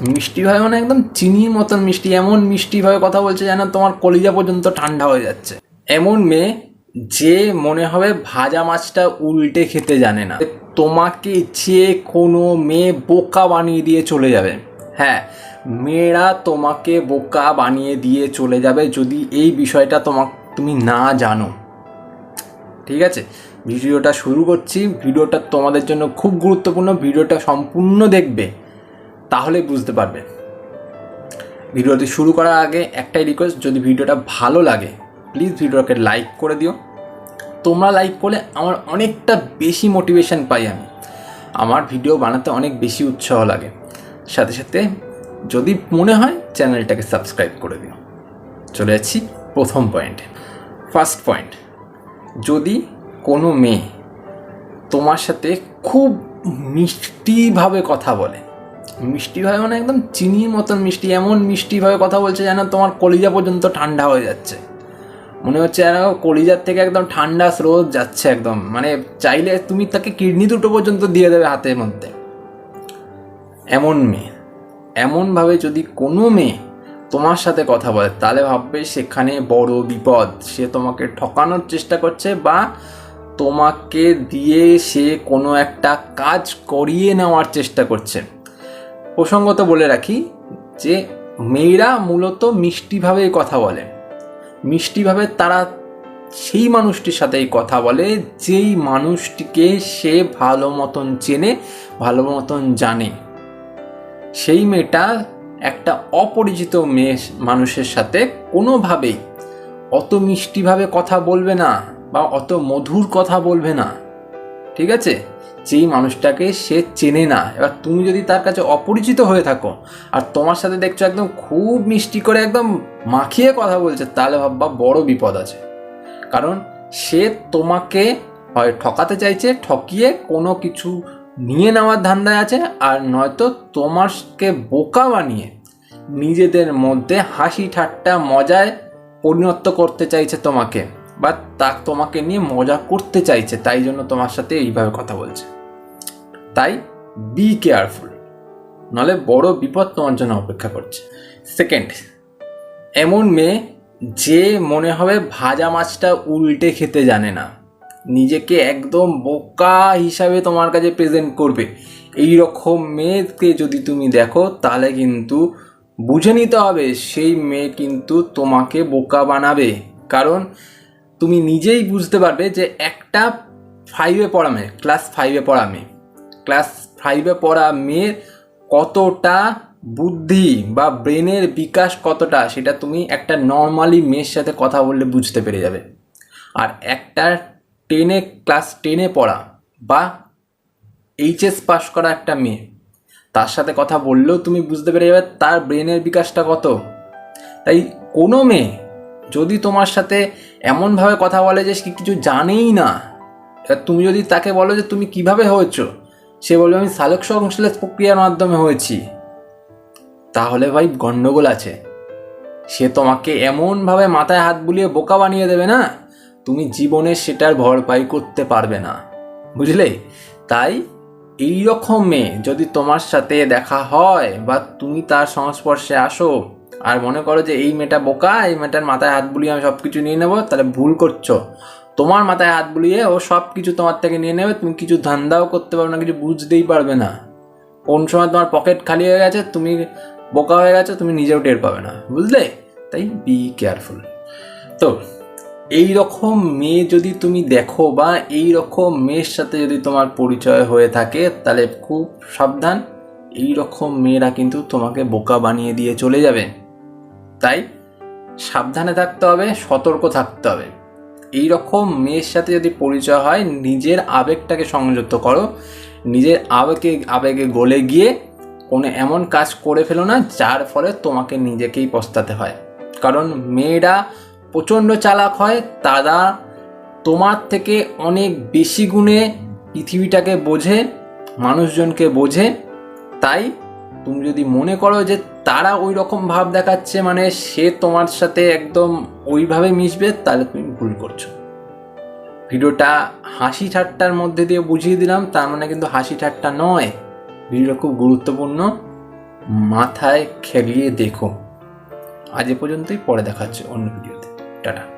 মিষ্টিভাবে মানে একদম চিনির মতন মিষ্টি, এমন মিষ্টিভাবে কথা বলছে যেন তোমার কলিজা পর্যন্ত ঠান্ডা হয়ে যাচ্ছে। এমন মেয়ে যে মনে হবে ভাজা মাছটা উল্টে খেতে জানে না। তোমাকে যে কোনো মেয়ে বোকা বানিয়ে দিয়ে চলে যাবে। হ্যাঁ মেয়েরা তোমাকে বোকা বানিয়ে দিয়ে চলে যাবে যদি এই বিষয়টা তোমাক তুমি না জানো। ঠিক আছে? ভিডিওটা শুরু করছি। ভিডিওটা তোমাদের জন্য খুব গুরুত্বপূর্ণ। ভিডিওটা সম্পূর্ণ দেখবে। তাহলে বুঝতে পারবে ভিডিওটি শুরু করার আগে একটাই রিকোয়েস্ট যদি ভিডিওটা ভালো লাগে প্লিজ ভিডিওটাকে লাইক করে দিও। তোমরা লাইক করলে আমার অনেকটা বেশি মোটিভেশন পাই আমি। আমার ভিডিও বানাতে অনেক বেশি উৎসাহ লাগে। সাথে সাথে যদি মনে হয় চ্যানেলটাকে সাবস্ক্রাইব করে দিও। চলে যাচ্ছি প্রথম পয়েন্টে ফার্স্ট পয়েন্ট যদি কোনো মেয়ে তোমার সাথে খুব মিষ্টিভাবে কথা বলে মিষ্টিভাবে মানে একদম চিনির মতন মিষ্টি, এমন মিষ্টিভাবে কথা বলছে যেন তোমার কলিজা পর্যন্ত ঠান্ডা হয়ে যাচ্ছে। মনে হচ্ছে যেন কলিজার থেকে একদম ঠান্ডা স্রোত যাচ্ছে একদম। মানে চাইলে তুমি তাকে কিডনি দুটো পর্যন্ত দিয়ে দেবে হাতের মধ্যে। এমন মেয়ে। এমনভাবে যদি কোনো মেয়ে তোমার সাথে কথা বলে, তাহলে ভাববে সেখানে বড় বিপদ। সে তোমাকে ঠকানোর চেষ্টা করছে বা তোমাকে দিয়ে সে কোনো একটা কাজ করিয়ে নেওয়ার চেষ্টা করছে। প্রসঙ্গত বলে রাখি যে মেয়েরা মূলত মিষ্টিভাবেই কথা বলে। মিষ্টিভাবে তারা সেই মানুষটির সাথেই কথা বলে যেই মানুষটিকে সে ভালো মতন চেনে, ভালো মতন জানে। সেই মেয়েটা একটা অপরিচিত মেয়ে মানুষের সাথে কোনোভাবেই অত মিষ্টিভাবে কথা বলবে না বা অত মধুর কথা বলবে না। ঠিক আছে? যেই মানুষটাকে সে চেনে না। এবার তুমি যদি তার কাছে অপরিচিত হয়ে থাকো, আর তোমার সাথে দেখছ একদম খুব মিষ্টি করে একদম মাখিয়ে কথা বলছে, তাহলে ভাববা বড় বিপদ আছে। কারণ সে তোমাকে হয় ঠকাতে চাইছে, ঠকিয়ে কোনো কিছু নিয়ে নেওয়ার ধান্দায় আছে, আর নয়তো তোমাকে বোকা বানিয়ে নিজেদের মধ্যে হাসি ঠাট্টা মজায় পরিণত করতে চাইছে তোমাকে। বা তা তোমাকে নিয়ে মজা করতে চাইছে, তাই জন্য তোমার সাথে এইভাবে কথা বলছে। তাই বি কেয়ারফুল নাহলে বড় বিপদ তোমার জন্য অপেক্ষা করছে। সেকেন্ড এমন মেয়ে যে মনে হবে ভাজা মাছটা উল্টে খেতে জানে না। নিজেকে একদম বোকা হিসাবে তোমার কাছে প্রেজেন্ট করবে। এই রকম মেয়েকে যদি তুমি দেখো, তাহলে কিন্তু বুঝে নিতে হবে সেই মেয়ে কিন্তু তোমাকে বোকা বানাবে। কারণ তুমি নিজেই বুঝতে পারবে যে একটা ফাইভে পড়া মেয়ে ক্লাস ফাইভে পড়া মেয়ে ক্লাস ফাইভে পড়া মেয়ের কতটা বুদ্ধি বা ব্রেনের বিকাশ কতটা সেটা তুমি একটা নর্মালি মেয়ের সাথে কথা বললে বুঝতে পেরে যাবে। আর একটা টেনে ক্লাস টেনে পড়া বা এইচএস পাস করা একটা মেয়ে, তার সাথে কথা বললেও তুমি বুঝতে পেরে যাবে তার ব্রেনের বিকাশটা কত। তাই কোনো মেয়ে যদি তোমার সাথে এমনভাবে কথা বলে যে সে কিছু জানেই না তুমি যদি তাকে বলো যে তুমি কীভাবে হয়েছ, সে বলবে, আমি সালোক সংশ্লেষ প্রক্রিয়ার মাধ্যমে হয়েছি। তাহলে ভাই গণ্ডগোল আছে। সে তোমাকে এমনভাবে মাথায় হাত বুলিয়ে বোকা বানিয়ে দেবে না, তুমি জীবনে সেটার ভরপাই করতে পারবে না। বুঝলে? তাই এই রকম মেয়ে যদি তোমার সাথে দেখা হয় বা তুমি তার সংস্পর্শে আসো আর মনে করো যে এই মেয়েটা বোকা, এই মেয়েটার মাথায় হাত বুলিয়ে আমি সব কিছু নিয়ে নেব, তাহলে ভুল করছ। তোমার মাথায় হাত বুলিয়ে ও সব কিছু তোমার থেকে নিয়ে নেবে, তুমি কিছু ধান্দাও করতে পারবে না, কিছু বুঝতেই পারবে না। কোন সময় তোমার পকেট খালি হয়ে গেছে, তুমি বোকা হয়ে গেছো, তুমি নিজেও টের পাবে না, বুঝলে? তাই বি কেয়ারফুল তো এই রকম মেয়ে যদি তুমি দেখো বা এই রকম মেয়ের সাথে যদি তোমার পরিচয় হয়ে থাকে, তাহলে খুব সাবধান এই রকম মেয়েরা কিন্তু তোমাকে বোকা বানিয়ে দিয়ে চলে যাবে। তাই সাবধানে থাকতে হবে, সতর্ক থাকতে হবে। এই রকম মেয়ের সাথে যদি পরিচয় হয়, নিজের আবেগটাকে সংযুক্ত করো। নিজের আবেগে আবেগে গলে গিয়ে কোনো এমন কাজ করে ফেলো না, যার ফলে তোমাকে নিজেকেই পস্তাতে হয়। কারণ মেয়েরা প্রচণ্ড চালাক হয়, তারা তোমার থেকে অনেক বেশি গুণে পৃথিবীটাকে বোঝে, মানুষজনকে বোঝে। তাই তুমি যদি মনে করো যে তারা ওই রকম ভাব দেখাচ্ছে মানে সে তোমার সাথে একদম ওইভাবে মিশবে, তাহলে তুমি ভুল করছ। ভিডিওটা হাসি ঠাট্টার মধ্যে দিয়ে বুঝিয়ে দিলাম, তার মানে কিন্তু হাসি ঠাট্টা নয়। ভিডিওটা খুব গুরুত্বপূর্ণ। মাথায় খেলিয়ে দেখো। আজ এ পর্যন্তই, পরে দেখাচ্ছে অন্য ভিডিওতে। টাটা।